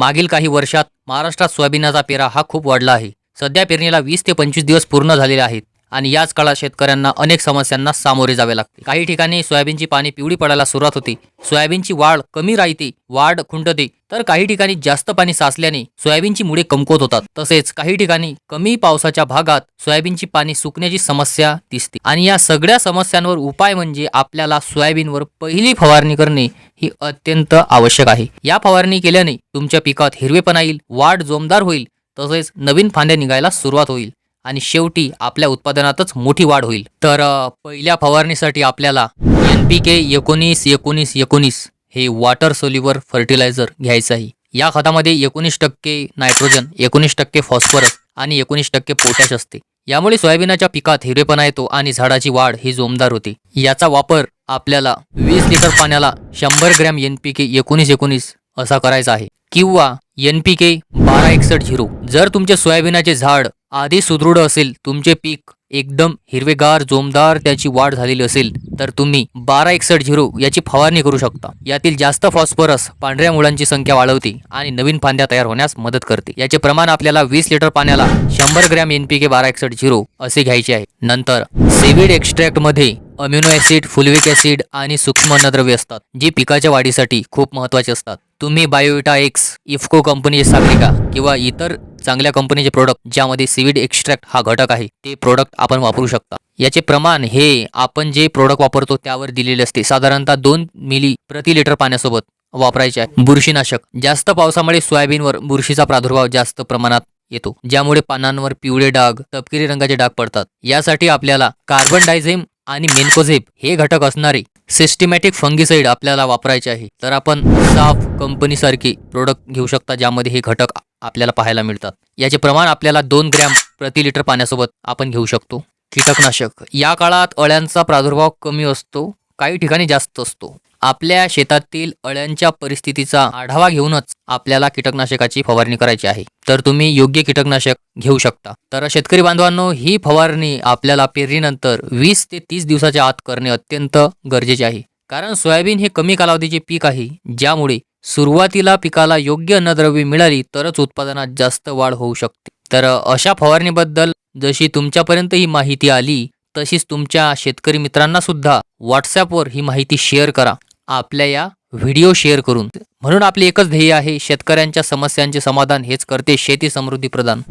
मागील काही वर्षात महाराष्ट्रात सोयाबीनाचा पेरा हा खूप वाढला आहे. सध्या पेरणीला वीस ते पंचवीस दिवस पूर्ण झालेले आहेत. आणि याच काळात शेतकऱ्यांना अनेक समस्यांना सामोरे जावे लागते. काही ठिकाणी सोयाबीनची पाणी पिवळी पडायला सुरुवात होते. सोयाबीनची वाढ कमी राहते वाढ खुंटते. तर काही ठिकाणी जास्त पाणी साचल्याने सोयाबीनची मुळे कमकुवत होतात. तसेच काही ठिकाणी कमी पावसाच्या भागात सोयाबीनची पाणी सुकण्याची समस्या दिसते. आणि या सगळ्या समस्यांवर उपाय म्हणजे आपल्याला सोयाबीनवर पहिली फवारणी करणे ही अत्यंत आवश्यक आहे. या फवारणी केल्याने तुमच्या पिकात हिरवेपणा येईल वाढ जोमदार होईल. तसेच नवीन फांद्या निघायला सुरुवात होईल. आणि शेवटी आपल्या उत्पादनातच मोठी वाढ होईल. तर पहिल्या फवारणीसाठी आपल्याला एन पी के एकोणीस एकोणीस एकोणीस हे वॉटर सोल्युवर फर्टिलायझर घ्यायचं आहे. या खतामध्ये एकोणीस टक्के नायट्रोजन एकोणीस टक्के फॉस्फरस आणि एकोणीस टक्के पोटॅश असते. यामुळे सोयाबीनाच्या पिकात हिरेपणा येतो आणि झाडाची वाढ ही जोमदार होते. याचा वापर आपल्याला वीस लिटर पाण्याला शंभर ग्रॅम एन पी के एकोणीस एकोणीस असा करायचा आहे. किंवा एन पी के बारा एकसठ झिरो. जर तुमचे सोयाबीनाचे झाड आधी सुदृढ असेल तुमचे पीक एकदम हिरवेगार जोमदार त्याची वाढ झालेली असेल तर तुम्ही बारा एकसठ झिरो याची फवारणी करू शकता. यातील जास्त फॉस्फरस पांढऱ्या मुळांची संख्या वाढवते आणि नवीन फांद्या तयार होण्यास मदत करते. याचे प्रमाण आपल्याला वीस लिटर पाण्याला शंभर ग्रॅम एन पी के बारा एकसठ झिरो असे घ्यायचे आहे. नंतर सेविड एक्स्ट्रॅक्टमध्ये अम्युनो ऍसिड फुलविक ऍसिड आणि सूक्ष्म अन्नद्रव्य असतात जी पिकाच्या वाढीसाठी खूप महत्त्वाचे असतात. तुम्ही बायोविटा एक्स इफ्को कंपनीचे सागरिका किंवा इतर चांगल्या कंपनीचे प्रोडक्ट ज्यामध्ये सीविड एक्स्ट्रॅक्ट हा घटक आहे ते प्रोडक्ट आपण वापरू शकता. याचे प्रमाण हे आपण जे प्रोडक्ट वापरतो त्यावर दिलेले असते. साधारणतः दोन मिली प्रति लिटर पाण्यासोबत वापरायचे आहे. बुरशीनाशक. जास्त पावसामुळे सोयाबीनवर बुरशीचा प्रादुर्भाव जास्त प्रमाणात येतो. ज्यामुळे पानांवर पिवळे डाग तपकिरी रंगाचे डाग पडतात. यासाठी आपल्याला कार्बन डायझेम आणि मेनकोझेप हे घटक असणारे सिस्टमॅटिक फंगिसाइड आपल्याला वापरायचे आहे. तर आपण साफ कंपनीसारखे प्रोडक्ट घेऊ शकता ज्यामध्ये हे घटक आपल्याला पाहायला मिळतात. याचे प्रमाण आपल्याला दोन ग्रॅम प्रति लिटर पाण्यासोबत आपण घेऊ शकतो. कीटकनाशक. या काळात अळ्यांचा प्रादुर्भाव कमी असतो काही ठिकाणी जास्त असतो. आपल्या शेतातील अळ्यांच्या परिस्थितीचा आढावा घेऊनच आपल्याला कीटकनाशकाची फवारणी करायची आहे. तर तुम्ही योग्य कीटकनाशक घेऊ शकता. तर शेतकरी बांधवांनो ही फवारणी आपल्याला पेरणीनंतर वीस ते तीस दिवसाच्या आत करणे अत्यंत गरजेचे आहे. कारण सोयाबीन हे कमी कालावधीचे पीक आहे ज्यामुळे सुरुवातीला पिकाला योग्य अन्नद्रव्ये मिळाली तरच उत्पादनात जास्त वाढ होऊ शकते. तर अशा फवारणीबद्दल जशी तुमच्यापर्यंत ही माहिती आली तशीच तुमच्या शेतकरी मित्रांना सुद्धा व्हॉट्सॲपवर ही माहिती शेअर करा. आपल्या या व्हिडिओ शेअर करून. म्हणून आपले एकच ध्येय आहे शेतकऱ्यांच्या समस्यांचे समाधान हेच करते शेती समृद्धी प्रदान